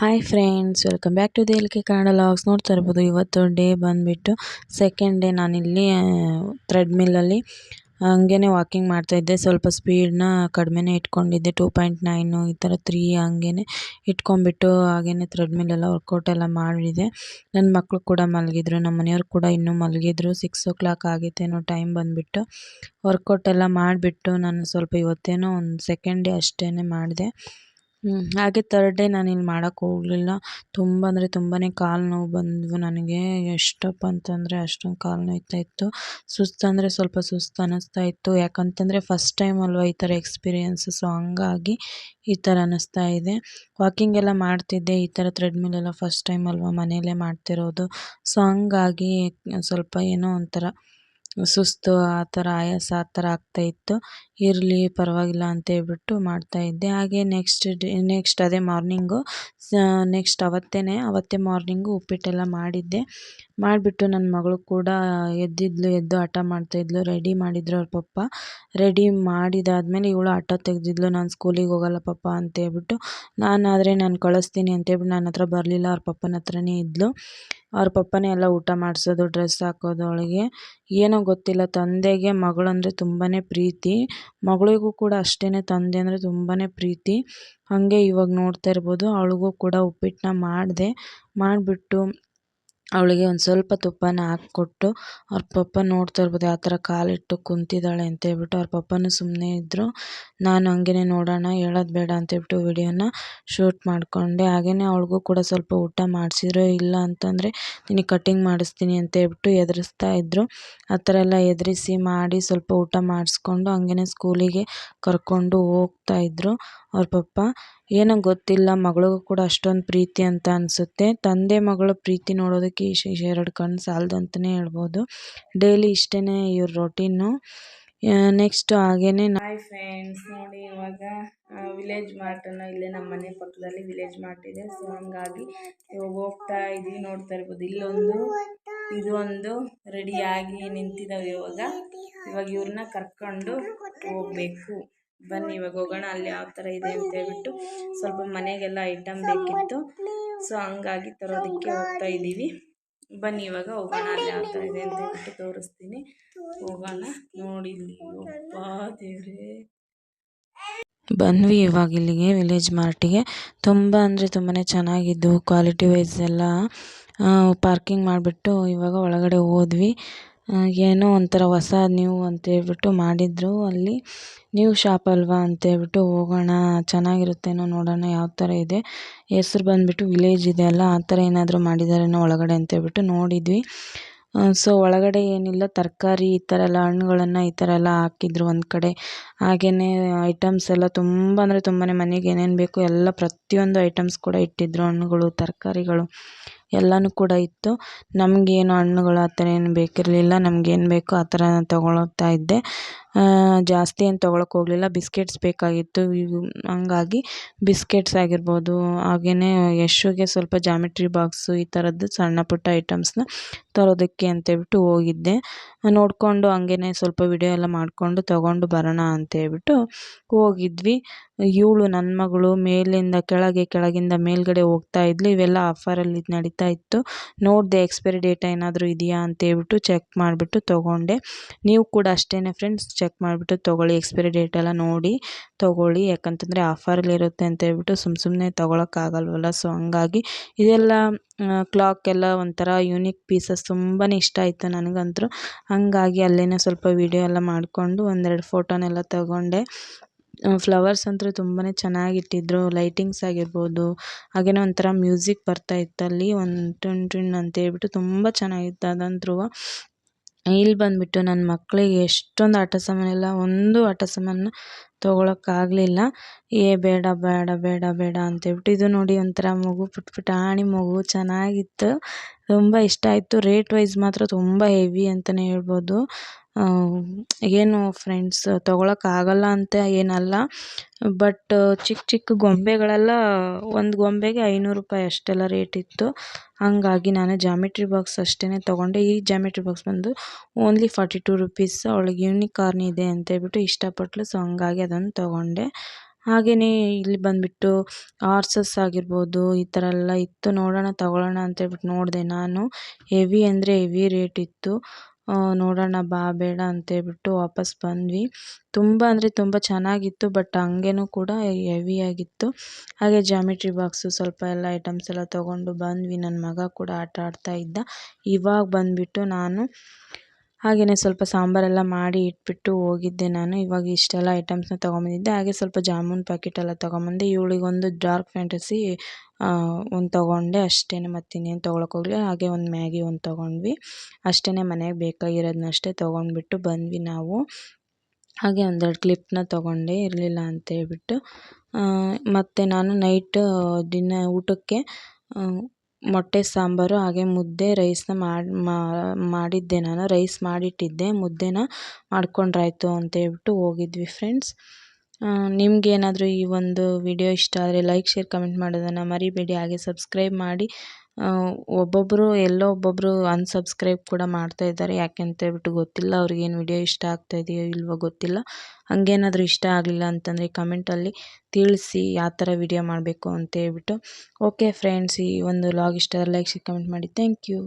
Hi friends welcome back to the L K Kannada vlogs ನೋಡ್ತಾ ಇರ್ಬೋದು ಇವತ್ತು day ಬಂದುಬಿಟ್ಟು ಸೆಕೆಂಡ್ ಡೇ ನಾನಿಲ್ಲಿ ಥ್ರೆಡ್ಮಿಲ್ಲಲ್ಲಿ ಹಂಗೇ ವಾಕಿಂಗ್ ಮಾಡ್ತಾಯಿದ್ದೆ ಸ್ವಲ್ಪ ಸ್ಪೀಡ್ನ ಕಡಿಮೆನೇ ಇಟ್ಕೊಂಡಿದ್ದೆ. ಟೂ ಪಾಯಿಂಟ್ ನೈನು ಈ ಥರ ತ್ರೀ ಹಂಗೇ ಇಟ್ಕೊಂಡ್ಬಿಟ್ಟು ಹಾಗೇ ಥ್ರೆಡ್ಮಿಲ್ಲೆಲ್ಲ ವರ್ಕೌಟ್ ಎಲ್ಲ ಮಾಡಿದೆ. ನನ್ನ ಮಕ್ಕಳು ಕೂಡ ಮಲಗಿದ್ರು ನಮ್ಮ ಮನೆಯವ್ರು ಕೂಡ ಇನ್ನೂ ಮಲಗಿದ್ರು. ಸಿಕ್ಸ್ ಓ ಕ್ಲಾಕ್ ಆಗಿತ್ತೇನೋ ಟೈಮ್ ಬಂದುಬಿಟ್ಟು ವರ್ಕೌಟ್ ಎಲ್ಲ ಮಾಡಿಬಿಟ್ಟು ನಾನು ಸ್ವಲ್ಪ ಇವತ್ತೇನೋ ಒಂದು ಸೆಕೆಂಡ್ ಡೇ ಅಷ್ಟೇ ಮಾಡಿದೆ. ಹಾಗೆ ತರ್ಡ್ ಡೇ ನಾನು ಇಲ್ಲಿ ಮಾಡೋಕ್ಕೆ ಹೋಗಲಿಲ್ಲ. ತುಂಬ ಅಂದರೆ ತುಂಬಾ ಕಾಲು ನೋವು ಬಂದವು ನನಗೆ. ಎಷ್ಟಪ್ಪ ಅಂತಂದರೆ ಅಷ್ಟೊಂದು ಕಾಲು ನೋಯ್ತಾ ಇತ್ತು. ಸುಸ್ತು ಅಂದರೆ ಸ್ವಲ್ಪ ಸುಸ್ತು ಅನ್ನಿಸ್ತಾ ಇತ್ತು. ಯಾಕಂತಂದರೆ ಫಸ್ಟ್ ಟೈಮ್ ಅಲ್ವಾ ಈ ಥರ ಎಕ್ಸ್ಪೀರಿಯೆನ್ಸ್ ಸೊ ಹಂಗಾಗಿ ಈ ಥರ ಅನ್ನಿಸ್ತಾ ಇದೆ. ವಾಕಿಂಗ್ ಎಲ್ಲ ಮಾಡ್ತಿದ್ದೆ, ಈ ಥರ ಥ್ರೆಡ್ಮಿಲ್ ಫಸ್ಟ್ ಟೈಮ್ ಅಲ್ವಾ ಮನೆಯಲ್ಲೇ ಮಾಡ್ತಿರೋದು. ಸೊ ಹಂಗಾಗಿ ಸ್ವಲ್ಪ ಏನೋ ಒಂಥರ ಸುಸ್ತು, ಆ ಥರ ಆಯಾಸ, ಆ ಥರ ಆಗ್ತಾಯಿತ್ತು ಇರಲಿ, ಪರವಾಗಿಲ್ಲ ಅಂತ ಹೇಳ್ಬಿಟ್ಟು ಮಾಡ್ತಾಯಿದ್ದೆ ಹಾಗೆ ನೆಕ್ಸ್ಟ್ ಡೇ ನೆಕ್ಸ್ಟ್ ಅದೇ ಮಾರ್ನಿಂಗು ನೆಕ್ಸ್ಟ್ ಅವತ್ತೇ ಅವತ್ತೇ ಮಾರ್ನಿಂಗು ಉಪ್ಪಿಟ್ಟೆಲ್ಲ ಮಾಡಿದ್ದೆ. ಮಾಡಿಬಿಟ್ಟು ನನ್ನ ಮಗಳು ಕೂಡ ಎದ್ದಿದ್ಲು, ಎದ್ದು ಹಠ ಮಾಡ್ತಾಯಿದ್ಲು ರೆಡಿ ಮಾಡಿದ್ರು ಅವ್ರ ಪಪ್ಪ. ರೆಡಿ ಮಾಡಿದಾದ್ಮೇಲೆ ಇವಳು ಹಠ ತೆಗೆದಿದ್ಲು, ನಾನು ಸ್ಕೂಲಿಗೆ ಹೋಗಲ್ಲ ಪಪ್ಪ ಅಂತೇಳ್ಬಿಟ್ಟು ನಾನಾದರೆ ನಾನು ಕಳಿಸ್ತೀನಿ ಅಂತೇಳ್ಬಿಟ್ಟು ನನ್ನ ಹತ್ರ ಬರಲಿಲ್ಲ, ಅವ್ರ ಪಪ್ಪನ ಹತ್ರನೇ ಇದ್ಲು. ಅವ್ರ ಪಪ್ಪನೇ ಎಲ್ಲ ಊಟ ಮಾಡಿಸೋದು ಡ್ರೆಸ್ ಹಾಕೋದು ಅವಳಿಗೆ. ಏನೋ ಗೊತ್ತಿಲ್ಲ, ತಂದೆಗೆ ಮಗಳಂದರೆ ತುಂಬಾ ಪ್ರೀತಿ. ಮಗಳಿಗೂ ಕೂಡ ಅಷ್ಟೇ ತಂದೆ ಅಂದರೆ ತುಂಬಾ ಪ್ರೀತಿ. ಹಾಗೆ ಇವಾಗ ನೋಡ್ತಾ ಇರ್ಬೋದು, ಅವಳಿಗೂ ಕೂಡ ಉಪ್ಪಿಟ್ಟನ್ನ ಮಾಡಿದೆ. ಮಾಡಿಬಿಟ್ಟು ಅವಳಿಗೆ ಒಂದು ಸ್ವಲ್ಪ ತುಪ್ಪನ ಹಾಕ್ಕೊಟ್ಟು ಅವ್ರ ಪಪ್ಪ ನೋಡ್ತಾ ಇರ್ಬೋದು ಯಾವ ಥರ ಕಾಲಿಟ್ಟು ಕುಂತಿದ್ದಾಳೆ ಅಂತ ಹೇಳ್ಬಿಟ್ಟು ಅವ್ರ ಪಪ್ಪನೂ ಸುಮ್ಮನೆ ಇದ್ದರು ನಾನು ಹಂಗೇನೆ ನೋಡೋಣ, ಹೇಳೋದು ಬೇಡ ಅಂತ ಹೇಳ್ಬಿಟ್ಟು ವಿಡಿಯೋನ ಶೂಟ್ ಮಾಡಿಕೊಂಡೆ. ಹಾಗೆಯೇ ಅವಳಿಗೂ ಕೂಡ ಸ್ವಲ್ಪ ಊಟ ಮಾಡಿಸಿದ್ರು ಇಲ್ಲ ಅಂತಂದರೆ ನಿನಗೆ ಕಟ್ಟಿಂಗ್ ಮಾಡಿಸ್ತೀನಿ ಅಂತ ಹೇಳ್ಬಿಟ್ಟು ಎದುರಿಸ್ತಾ ಇದ್ದರು ಆ ಥರ ಎಲ್ಲ ಎದುರಿಸಿ ಮಾಡಿ ಸ್ವಲ್ಪ ಊಟ ಮಾಡಿಸ್ಕೊಂಡು ಹಂಗೇ ಸ್ಕೂಲಿಗೆ ಕರ್ಕೊಂಡು ಹೋಗ್ತಾ ಇದ್ದರು ಅವ್ರ ಪಪ್ಪ. ಏನೋ ಗೊತ್ತಿಲ್ಲ, ಮಗಳಿಗೂ ಕೂಡ ಅಷ್ಟೊಂದು ಪ್ರೀತಿ ಅಂತ ಅನಿಸುತ್ತೆ. ತಂದೆ ಮಗಳ ಪ್ರೀತಿ ನೋಡೋದಕ್ಕೆ ಎರಡು ಕಣ್ಣು ಸಾಲದು ಅಂತಲೇ ಹೇಳ್ಬೋದು. ಡೈಲಿ ಇಷ್ಟೇ ಇವ್ರ ರೊಟೀನು ನೆಕ್ಸ್ಟ್ ಹಾಗೇನೆ ಹಾಯ್ ಫ್ರೆಂಡ್ಸ್ ನೋಡಿ ಇವಾಗ ವಿಲೇಜ್ ಮಾರ್ಟನ್ನು ಇಲ್ಲೇ ನಮ್ಮ ಮನೆ ಪಕ್ಕದಲ್ಲಿ ವಿಲೇಜ್ ಮಾರ್ಟ್ ಇದೆ. ಸೊ ಹಂಗಾಗಿ ಇವಾಗ ಹೋಗ್ತಾ ಇದ್ದೀವಿ ನೋಡ್ತಾ ಇರ್ಬೋದು. ಇಲ್ಲೊಂದು, ಇದು ಒಂದು ರೆಡಿಯಾಗಿ ನಿಂತಿದ್ದಾವೆ ಇವಾಗ. ಇವಾಗ ಇವ್ರನ್ನ ಕರ್ಕೊಂಡು ಹೋಗ್ಬೇಕು. ಬನ್ನಿ ಇವಾಗ ಹೋಗೋಣ ಅಲ್ಲಿ ಯಾವ ಥರ ಇದೆ ಅಂತ ಹೇಳ್ಬಿಟ್ಟು ಸ್ವಲ್ಪ ಮನೆಗೆಲ್ಲ ಐಟಮ್ ಬೇಕಿತ್ತು. ಸೊ ಹಂಗಾಗಿ ತರೋದಕ್ಕೆ ಹೋಗ್ತಾ ಇದ್ದೀವಿ. ಬನ್ನಿ ಇವಾಗ ಹೋಗೋಣ ಅಲ್ಲಿ ಯಾವ ಥರ ಇದೆ ಅಂತ ಹೇಳ್ಬಿಟ್ಟು ತೋರಿಸ್ತೀನಿ. ಹೋಗೋಣ ನೋಡಿ ದೇವ್ರೇ. ಬಂದ್ವಿ ಇವಾಗ ಇಲ್ಲಿಗೆ ವಿಲೇಜ್ ಮಾರ್ಟಿಗೆ ತುಂಬ ಅಂದರೆ ತುಂಬಾ ಚೆನ್ನಾಗಿದ್ದು ಕ್ವಾಲಿಟಿ ವೈಸ್ ಎಲ್ಲ ಪಾರ್ಕಿಂಗ್ ಮಾಡಿಬಿಟ್ಟು ಇವಾಗ ಒಳಗಡೆ ಹೋದ್ವಿ. ಏನೋ ಒಂಥರ ಹೊಸ ನ್ಯೂ ಅಂತೇಳ್ಬಿಟ್ಟು ಮಾಡಿದ್ರು. ಅಲ್ಲಿ ನ್ಯೂ ಶಾಪ್ ಅಲ್ವಾ ಅಂತೇಳ್ಬಿಟ್ಟು ಹೋಗೋಣ, ಚೆನ್ನಾಗಿರುತ್ತೇನೋ ನೋಡೋಣ, ಯಾವ ಥರ ಇದೆ. ಹೆಸ್ರು ಬಂದುಬಿಟ್ಟು ವಿಲೇಜ್ ಇದೆ ಅಲ್ಲ, ಆ ಥರ ಏನಾದರೂ ಮಾಡಿದಾರೇನೋ ಒಳಗಡೆ ಅಂತೇಳ್ಬಿಟ್ಟು ನೋಡಿದ್ವಿ. ಸೊ ಒಳಗಡೆ ಏನಿಲ್ಲ, ತರಕಾರಿ ಈ ಥರ ಎಲ್ಲ, ಹಣ್ಣುಗಳನ್ನು ಈ ಥರ ಎಲ್ಲ ಹಾಕಿದ್ರು ಒಂದು ಕಡೆ. ಹಾಗೆಯೇ ಐಟಮ್ಸ್ ಎಲ್ಲ ತುಂಬ ಅಂದರೆ ತುಂಬಾ ಮನೆಗೆ ಏನೇನು ಬೇಕು ಎಲ್ಲ ಪ್ರತಿಯೊಂದು ಐಟಮ್ಸ್ ಕೂಡ ಇಟ್ಟಿದ್ರು, ಹಣ್ಣುಗಳು, ತರಕಾರಿಗಳು. ಎಲ್ಲನೂ ಕೂಡ ಇತ್ತು. ನಮಗೇನು ಹಣ್ಣುಗಳು ಆ ಥರ ಏನು ಬೇಕಿರಲಿಲ್ಲ. ನಮ್ಗೇನು ಬೇಕೋ ಆ ಥರ ತೊಗೊಳ್ತಾ ಇದ್ದೆ. ಜಾಸ್ತಿ ಏನು ತೊಗೊಳಕ್ಕೆ ಹೋಗಲಿಲ್ಲ. ಬಿಸ್ಕೆಟ್ಸ್ ಬೇಕಾಗಿತ್ತು. ಹಂಗಾಗಿ ಬಿಸ್ಕೆಟ್ಸ್ ಆಗಿರ್ಬೋದು ಹಾಗೆಯೇ ಯಶುಗೆ ಸ್ವಲ್ಪ ಜಾಮಿಟ್ರಿ ಬಾಕ್ಸು ಈ ಥರದ್ದು ಸಣ್ಣ ಪುಟ್ಟ ಐಟಮ್ಸ್ನ ತರೋದಕ್ಕೆ ಅಂತೇಳ್ಬಿಟ್ಟು ಹೋಗಿದ್ದೆ. ನೋಡಿಕೊಂಡು ಹಂಗೇ ಸ್ವಲ್ಪ ವಿಡಿಯೋ ಎಲ್ಲ ಮಾಡಿಕೊಂಡು ತೊಗೊಂಡು ಬರೋಣ ಅಂತೇಳ್ಬಿಟ್ಟು ಹೋಗಿದ್ವಿ. ಇವಳು ನನ್ನ ಮಗಳು ಮೇಲಿಂದ ಕೆಳಗೆ ಕೆಳಗಿಂದ ಮೇಲ್ಗಡೆ ಹೋಗ್ತಾ ಇದ್ಲು. ಇವೆಲ್ಲ ಆಫರಲ್ಲಿ ನಡೀತಾ ಇತ್ತು. ನೋಡಿದೆ ಎಕ್ಸ್ಪೈರಿ ಡೇಟ್ ಏನಾದರೂ ಇದೆಯಾ ಅಂತೇಳ್ಬಿಟ್ಟು ಚೆಕ್ ಮಾಡಿಬಿಟ್ಟು ತೊಗೊಂಡೆ. ನೀವು ಕೂಡ ಅಷ್ಟೇ ಫ್ರೆಂಡ್ಸ್ ಚೆಕ್ ಮಾಡಿಬಿಟ್ಟು ತೊಗೊಳ್ಳಿ ಎಕ್ಸ್ಪೈರಿ ಡೇಟ್ ಎಲ್ಲ ನೋಡಿ ತೊಗೊಳ್ಳಿ. ಯಾಕಂತಂದರೆ ಆಫರಲ್ಲಿರುತ್ತೆ ಅಂತ ಹೇಳ್ಬಿಟ್ಟು ಸುಮ್ಮ ಸುಮ್ಮನೆ ತೊಗೊಳಕ್ಕಾಗಲ್ವಲ್ಲ. ಸೊ ಹಂಗಾಗಿ ಇದೆಲ್ಲ ಕ್ಲಾಕ್ ಎಲ್ಲ ಒಂಥರ ಯೂನಿಕ್ ಪೀಸಸ್ ತುಂಬಾ ಇಷ್ಟ ಆಯಿತು ನನಗಂತೂ. ಹಾಗಾಗಿ ಅಲ್ಲೇ ಸ್ವಲ್ಪ ವೀಡಿಯೋ ಎಲ್ಲ ಮಾಡಿಕೊಂಡು ಒಂದೆರಡು ಫೋಟೋನೆಲ್ಲ ತಗೊಂಡೆ. ಫ್ಲವರ್ಸ್ ಅಂತೂ ತುಂಬಾ ಚೆನ್ನಾಗಿಟ್ಟಿದ್ರು. ಲೈಟಿಂಗ್ಸ್ ಆಗಿರ್ಬೋದು ಹಾಗೆಯೇ ಒಂಥರ ಮ್ಯೂಸಿಕ್ ಬರ್ತಾ ಇತ್ತಲ್ಲಿ ಒಂದು ಟುನ್ ಟುನ್ ಅಂತ ಹೇಳ್ಬಿಟ್ಟು ತುಂಬ ಚೆನ್ನಾಗಿತ್ತು ಅದಂತೂ. ಇಲ್ಲಿ ಬಂದುಬಿಟ್ಟು ನನ್ನ ಮಕ್ಕಳಿಗೆ ಎಷ್ಟೊಂದು ಆಟ ಸಾಮಾನೆಲ್ಲ ಒಂದು ಆಟ ಸಾಮಾನು ತೊಗೊಳಕ್ಕಾಗಲಿಲ್ಲ. ಏ, ಬೇಡ ಬೇಡ ಬೇಡ ಬೇಡ ಅಂತೇಳ್ಬಿಟ್ಟು ಇದು ನೋಡಿ ಒಂಥರ ಮಗು ಪುಟ್ ಪುಟಾಣಿ ಮಗು, ಚೆನ್ನಾಗಿತ್ತು. ತುಂಬ ಇಷ್ಟ ಆಯಿತು. ರೇಟ್ ವೈಸ್ ಮಾತ್ರ ತುಂಬ ಹೆವಿ ಅಂತಲೇ ಹೇಳ್ಬೋದು. ಏನು ಫ್ರೆಂಡ್ಸ್ ತೊಗೊಳಕ್ಕಾಗಲ್ಲ ಅಂತ ಏನಲ್ಲ. ಬಟ್ ಚಿಕ್ಕ ಚಿಕ್ಕ ಗೊಂಬೆಗಳೆಲ್ಲ ಒಂದು ಗೊಂಬೆಗೆ ಐನೂರು ರೂಪಾಯಿ ಅಷ್ಟೆಲ್ಲ ರೇಟ್ ಇತ್ತು. ಹಾಗಾಗಿ ನಾನು ಜಾಮಿಟ್ರಿ ಬಾಕ್ಸ್ ಅಷ್ಟೇ ತೊಗೊಂಡೆ. ಈ ಜಾಮಿಟ್ರಿ ಬಾಕ್ಸ್ ಬಂದು ಓನ್ಲಿ ಫಾರ್ಟಿ ಟು ರುಪೀಸ್ ಅವಳಿಗೆ ಯೂನಿಕಾರ್ನ್ ಇದೆ ಅಂತೇಳ್ಬಿಟ್ಟು ಇಷ್ಟಪಟ್ಟಳು ಸೊ ಹಂಗಾಗಿ ಅದನ್ನು ತೊಗೊಂಡೆ. ಹಾಗೆಯೇ ಇಲ್ಲಿ ಬಂದುಬಿಟ್ಟು ಆರ್ಸಸ್ ಆಗಿರ್ಬೋದು, ಈ ಥರ ಎಲ್ಲ ಇತ್ತು. ನೋಡೋಣ, ತಗೊಳ್ಳೋಣ ಅಂತೇಳ್ಬಿಟ್ಟು ನೋಡಿದೆ ನಾನು. ಹೆವಿ ಅಂದರೆ ಹೆವಿ ರೇಟ್ ಇತ್ತು. ನೋಡೋಣ ಬಾ, ಬೇಡ ಅಂತೇಳ್ಬಿಟ್ಟು ವಾಪಸ್ ಬಂದ್ವಿ. ತುಂಬ ಅಂದರೆ ತುಂಬ ಚೆನ್ನಾಗಿತ್ತು, ಬಟ್ ಹಂಗೇನು ಕೂಡ ಹೆವಿಯಾಗಿತ್ತು ಹಾಗೆ ಜಾಮಿಟ್ರಿ ಬಾಕ್ಸು ಸ್ವಲ್ಪ ಎಲ್ಲ ಐಟಮ್ಸ್ ಎಲ್ಲ ತೊಗೊಂಡು ಬಂದ್ವಿ. ನನ್ನ ಮಗ ಕೂಡ ಆಟ ಆಡ್ತಾ ಇದ್ದ. ಇವಾಗ ಬಂದುಬಿಟ್ಟು ನಾನು ಹಾಗೆಯೇ ಸ್ವಲ್ಪ ಸಾಂಬಾರೆಲ್ಲ ಮಾಡಿ ಇಟ್ಬಿಟ್ಟು ಹೋಗಿದ್ದೆ ನಾನು. ಇವಾಗ ಇಷ್ಟೆಲ್ಲ ಐಟಮ್ಸ್ನ ತೊಗೊಂಬಂದಿದ್ದೆ. ಹಾಗೆ ಸ್ವಲ್ಪ ಜಾಮೂನ್ ಪ್ಯಾಕೆಟ್ ಎಲ್ಲ ತೊಗೊಂಬಂದೆ. ಇವಳಿಗೊಂದು ಡಾರ್ಕ್ ಫ್ಯಾಂಟಸಿ ಒಂದು ತೊಗೊಂಡೆ. ಅಷ್ಟೇ ಮತ್ತಿನ್ನೇನು ತೊಗೊಳಕ್ಕೆ ಹೋಗಲಿಲ್ಲ. ಹಾಗೆ ಒಂದು ಮ್ಯಾಗಿ ಒಂದು ತೊಗೊಂಡ್ವಿ. ಅಷ್ಟೇ ಮನೆಗೆ ಬೇಕಾಗಿರೋದನ್ನಷ್ಟೇ ತೊಗೊಂಡ್ಬಿಟ್ಟು ಬಂದ್ವಿ ನಾವು. ಹಾಗೆ ಒಂದೆರಡು ಕ್ಲಿಪ್ನ ತೊಗೊಂಡೆ. ಇರಲಿಲ್ಲ ಅಂತೇಳ್ಬಿಟ್ಟು. ಮತ್ತು ನಾನು ನೈಟ್ ದಿನ ಊಟಕ್ಕೆ ಮೊಟ್ಟೆ, ಸಾಂಬಾರು, ಹಾಗೆ ಮುದ್ದೆ ರೈಸ್ನ ಮಾಡಿ ಮಾಡಿದ್ದೆ ನಾನು. ರೈಸ್ ಮಾಡಿಟ್ಟಿದ್ದೆ, ಮುದ್ದೆನ ಮಾಡ್ಕೊಂಡ್ರಾಯಿತು ಅಂತ ಹೇಳ್ಬಿಟ್ಟು ಹೋಗಿದ್ವಿ ಫ್ರೆಂಡ್ಸ್. ನಿಮಗೇನಾದರೂ ಈ ಒಂದು ವಿಡಿಯೋ ಇಷ್ಟ ಆದರೆ ಲೈಕ್, ಶೇರ್, ಕಮೆಂಟ್ ಮಾಡೋದನ್ನು ಮರಿಬೇಡಿ. ಹಾಗೆ ಸಬ್ಸ್ಕ್ರೈಬ್ ಮಾಡಿ ಒಬ್ಬೊಬ್ಬರು ಎಲ್ಲೋ ಒಬ್ಬೊಬ್ಬರು ಅನ್ಸಬ್ಸ್ಕ್ರೈಬ್ ಕೂಡ ಮಾಡ್ತಾ ಇದ್ದಾರೆ. ಯಾಕೆ ಅಂತೇಳ್ಬಿಟ್ಟು ಗೊತ್ತಿಲ್ಲ. ಅವ್ರಿಗೇನು ವಿಡಿಯೋ ಇಷ್ಟ ಆಗ್ತಾ ಇದೆಯೋ ಇಲ್ವೋ ಗೊತ್ತಿಲ್ಲ. ಹಂಗೇನಾದರೂ ಇಷ್ಟ ಆಗಲಿಲ್ಲ ಅಂತಂದರೆ ಕಮೆಂಟಲ್ಲಿ ತಿಳಿಸಿ ಯಾವ ಥರ ವಿಡಿಯೋ ಮಾಡಬೇಕು ಅಂತೇಳ್ಬಿಟ್ಟು ಓಕೆ ಫ್ರೆಂಡ್ಸ್ ಈ ಒಂದು ಲಾಗ್ ಇಷ್ಟ ಲೈಕ್ ಕಮೆಂಟ್ ಮಾಡಿ. Thank you